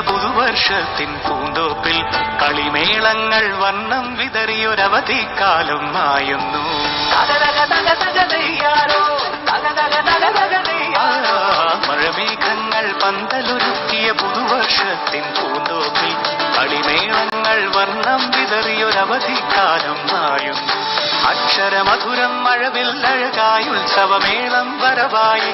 പുതുവർഷത്തിൻ പൂന്തോപ്പിൽ കളിമേളങ്ങൾ വർണം വിതറിയൊരവധിക്കാലം മായുന്നു. മഴമേഘങ്ങൾ പന്തലൊരുക്കിയ പുതുവർഷത്തിൻ പൂന്തോപ്പിൽ കളിമേളങ്ങൾ വർണം വിതറിയൊരവധിക്കാലം മായുന്നു. അക്ഷരമധുരം മഴവിൽ അഴകായി ഉത്സവമേളം വരവായി.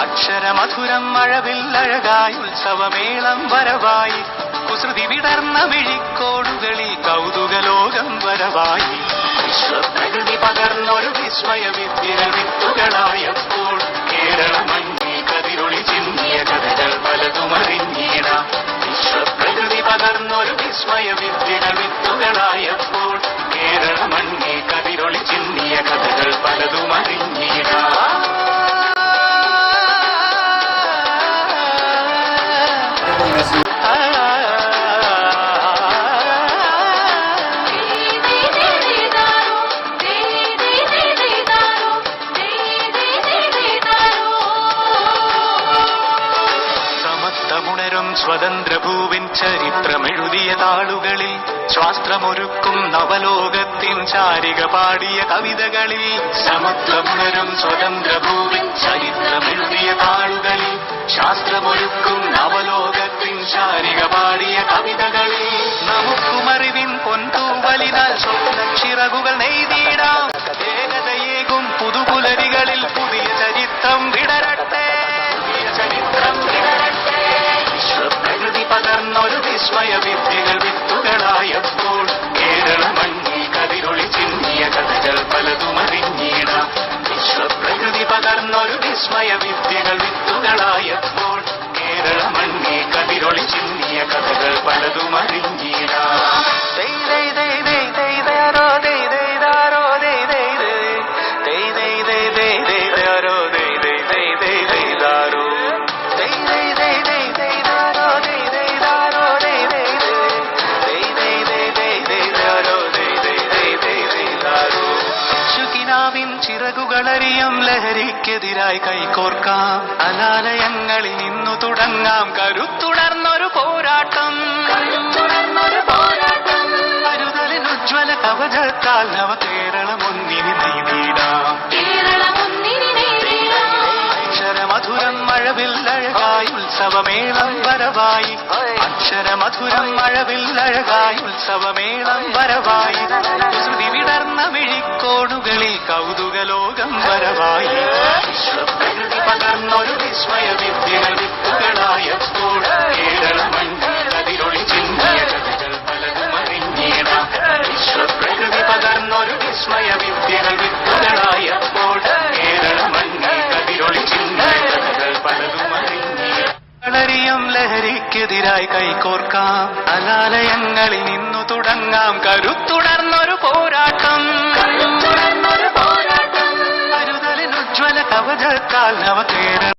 അക്ഷരമധുരം മഴവിൽ അഴകായി ഉത്സവമേളം വരവായി. കുസൃതി വിടർന്ന മിഴിക്കോടുകളിൽ കൗതുകലോകം വരവായി. വിശ്വപ്രകൃതി പകർന്നൊരു വിസ്മയ സ്വതന്ത്രഭൂവിൻ ചരിത്രമെഴുതിയ താളുകളിൽ ശാസ്ത്രമൊരുക്കും നവലോകത്തിൻ ചാരിക പാടിയ കവിതകളിൽ സമത്വമുണരും സ്വതന്ത്രഭൂവിൻ ചരിത്രമെഴുതിയ താളുകളിൽ ശാസ്ത്രമൊരുക്കും നവലോകത്തിൻ ചാരിക പാടിയ കവിതകളിൽ. നമുക്കുമറിവിൻ പൊന്തൂവലിനാൽ സ്വപ്ന ചിറകുകൾ ഏകതയേകും பலதும் அறிந்து ചിറകുകളറിയും ലഹരിക്കെതിരായി കൈകോർക്കാം. അനാലയങ്ങളിൽ നിന്നു തുടങ്ങാം കരുത്തുടർന്നൊരു പോരാട്ടം. അഴകായി ഉത്സവമേളം വരവായി അക്ഷരമധുരം മഴവിൽ അഴകായി ഉത്സവമേളം വരവായി ശ്രുതി വിടർന്ന മിഴിക്കോടുകളിൽ കൗതുകലോകം വരവായി. വിശ്വപ്രകൃതി പകർന്നൊരു വിസ്മയ വിദ്യകൾ കേരള ലഹരിക്കെതിരായി കൈകോർക്കാം. അലാലയങ്ങളിൽ നിന്നു തുടങ്ങാം. കരുത്തുടർന്നൊരു പോരാട്ടം. കരുതലിനുജ്വല കവചത്താൽ നവ കേരളം